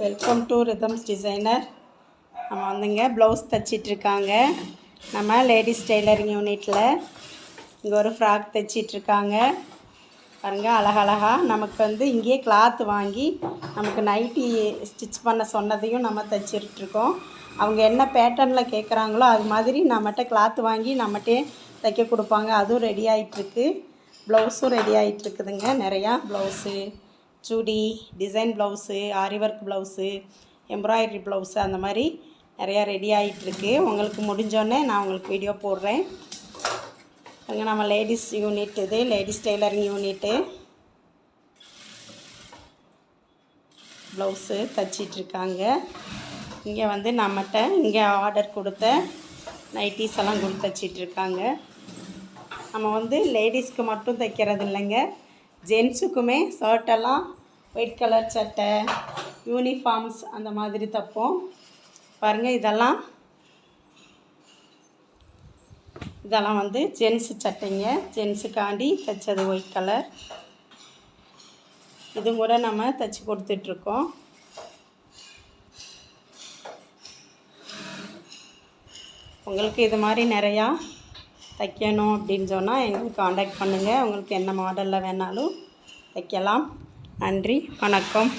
Welcome to rhythms designer நம்ம வந்துங்க blouse தைச்சிட்ருக்காங்க. நம்ம லேடிஸ் டெய்லரிங் யூனிட்டில் இங்கே ஒரு ஃப்ராக் தைச்சிட்ருக்காங்க. பாருங்க அழகழகா நமக்கு வந்து இங்கேயே கிளாத் வாங்கி நமக்கு நைட்டி ஸ்டிச் பண்ண சொன்னதையும் நம்ம தைச்சிட்ருக்கோம். அவங்க என்ன பேட்டர்னில் கேட்குறாங்களோ அது மாதிரி நம்மகிட்ட கிளாத் வாங்கி நம்மகிட்டே தைக்க கொடுப்பாங்க. அதுவும் ரெடி ஆகிட்டுருக்கு ப்ளவுஸும் ரெடி ஆகிட்டுருக்குதுங்க நிறையா blouse chudi design blouse aari work blouse embroidery blouse அந்த மாதிரி நிறையா ரெடி ஆகிட்டுருக்கு உங்களுக்கு முடிஞ்சோடனே நான் உங்களுக்கு வீடியோ போடுறேன். அங்கே நம்ம லேடிஸ் யூனிட் இது லேடிஸ் டெய்லரிங் யூனிட்டு ப்ளவுஸு தைச்சிட்ருக்காங்க இங்கே வந்து நம்மகிட்ட இங்கே ஆர்டர் கொடுத்த நைட்டிஸ் எல்லாம் கொடுத்து தைச்சிட்ருக்காங்க நம்ம வந்து லேடிஸ்க்கு மட்டும் தைக்கிறது இல்லைங்க. ஜென்ஸுக்குமே ஷர்ட்டெல்லாம் ஒயிட் கலர் சட்டை யூனிஃபார்ம்ஸ் அந்த மாதிரி தைப்போம். பாருங்கள் இதெல்லாம். இதெல்லாம் வந்து ஜென்ஸு சட்டைங்க. ஜென்ஸுக்காண்டி தைச்சது ஒயிட் கலர். இது கூட நம்ம தைச்சி கொடுத்துட்ருக்கோம். உங்களுக்கு இது மாதிரி நிறையா தைக்கணும் அப்படின்னு சொன்னால் எங்களுக்கு காண்டாக்ட் பண்ணுங்கள் உங்களுக்கு என்ன மாடலில் வேணாலும் தைக்கலாம். நன்றி. வணக்கம்.